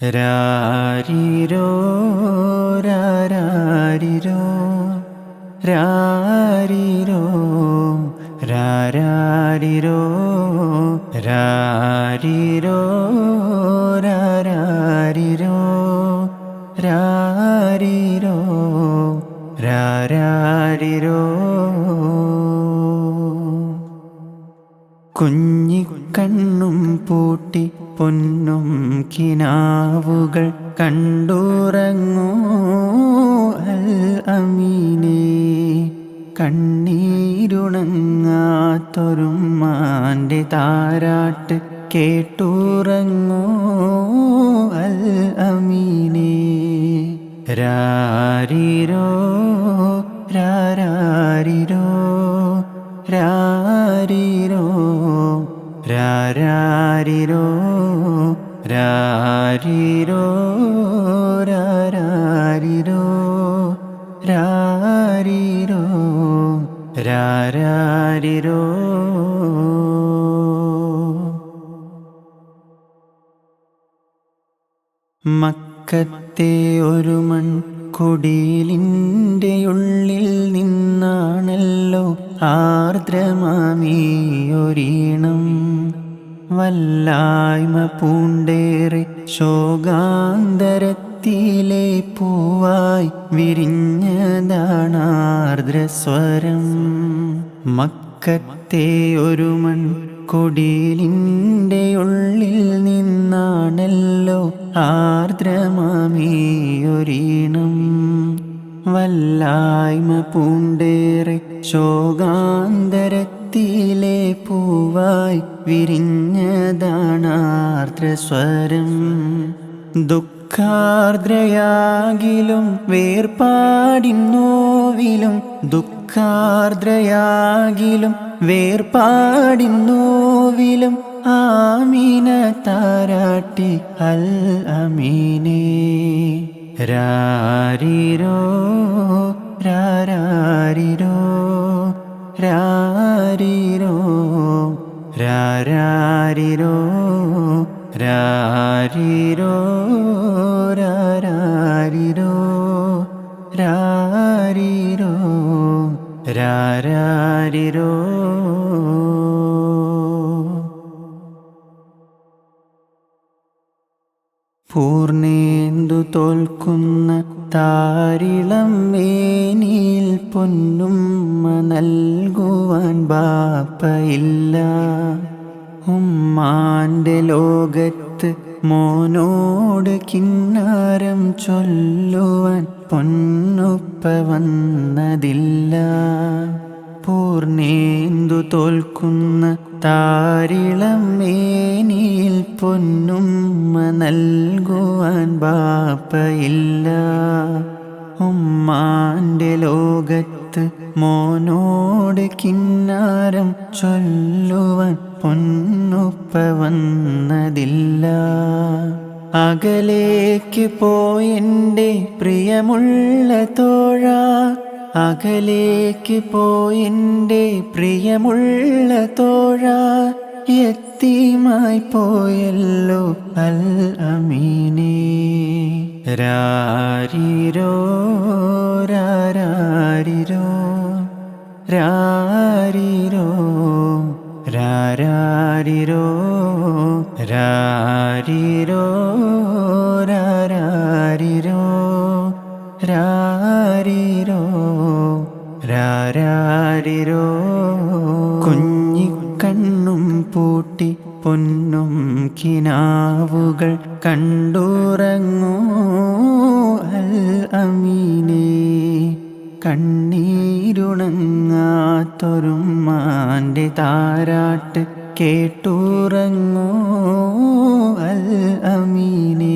രാരിരോ രാരാരിരോ രാരിരോ രാരാരിരോ രാരിരോ രാരാരിരോ രാരിരോ രാരാരിരോ. കുഞ്ഞിക്കണ്ണും പൂട്ടി പൊന്നും കിനാവുകൾ കണ്ടുറങ്ങൂ അൽ അമീനേ കണ്ണീരുണങ്ങാത്തൊരുമാന്റെ താരാട്ട് കേട്ടുറങ്ങൂ അൽ അമീനേ രാരിരോ രാരിരോ രാരിരോ രാരാരിരോ. രാരിരോ രാരാരിരോ. മക്കത്തെ ഒരു മൺ കുടിയിലിന്റെ ഉള്ളിൽ നിന്നാണല്ലോ ആർദ്രമാമിയൊരീണം വല്ലായ്മ പൂണ്ടേറെ ശോകാന്തരത്തിലെ പൂവായി വിരിഞ്ഞതാണാർദ്രസ്വരം മക്കത്തെ ഒരു മൺ കൊടിയിലിന്റെ ഉള്ളിൽ നിന്നാണല്ലോ ആർദ്രമാമിയൊരീണം. വല്ലായ്മ പൂണ്ടേറെ ശോകാന്തരത്തിലെ പൂവായി വിരിഞ്ഞതാണാർദ്രസ്വരം ദുഃഖാർദ്രയാകിലും വേർപാടിന്നോവിലും ദുഃഖാർദ്രയാകിലും വേർപാടിന്നോവിലും ആമീന താരാട്ടി അൽ രാരിരോ രാരിരോ പൂർണേന്ദു തോൽക്കുന്ന താരിളം വേനിൽ പൊന്നും നൽകുവാൻ ബാപ്പയില്ല. ഉമ്മാന്റെ ലോകത്ത് മോനോട് കിന്നാരം ചൊല്ലുവാൻ പൊന്നുപ്പ വന്നതില്ല. പൂർണേന്തു തോൽക്കുന്ന താരിളം മേനിയിൽ പൊന്നുമ്മ നൽകുവാൻ ബാപ്പയില്ല. ഉമ്മാന്റെ ലോകത്ത് മോനോട് കിന്നാരം ചൊല്ലുവാൻ പൊന്നുപ്പ വന്നതില്ല. അകലേക്ക് പോയെന്റെ പ്രിയമുള്ള തോഴ. അകലേക്ക് പോയെന്റെ പ്രിയമുള്ള തോഴ. എത്തിമായി പോയല്ലോ അൽ അമീനേ. രാരിരോ രാരിരോ രാരാരിരോ. കുഞ്ഞിക്കണ്ണും പൂട്ടി പൊന്നും കിനാവുകൾ കണ്ടുറങ്ങൂ. അൽ അമീനേ കണ്ണീരുണങ്ങാത്തൊരുമാന്റെ താരാട്ട് കേട്ടുറങ്ങൂ. അൽ അമീനേ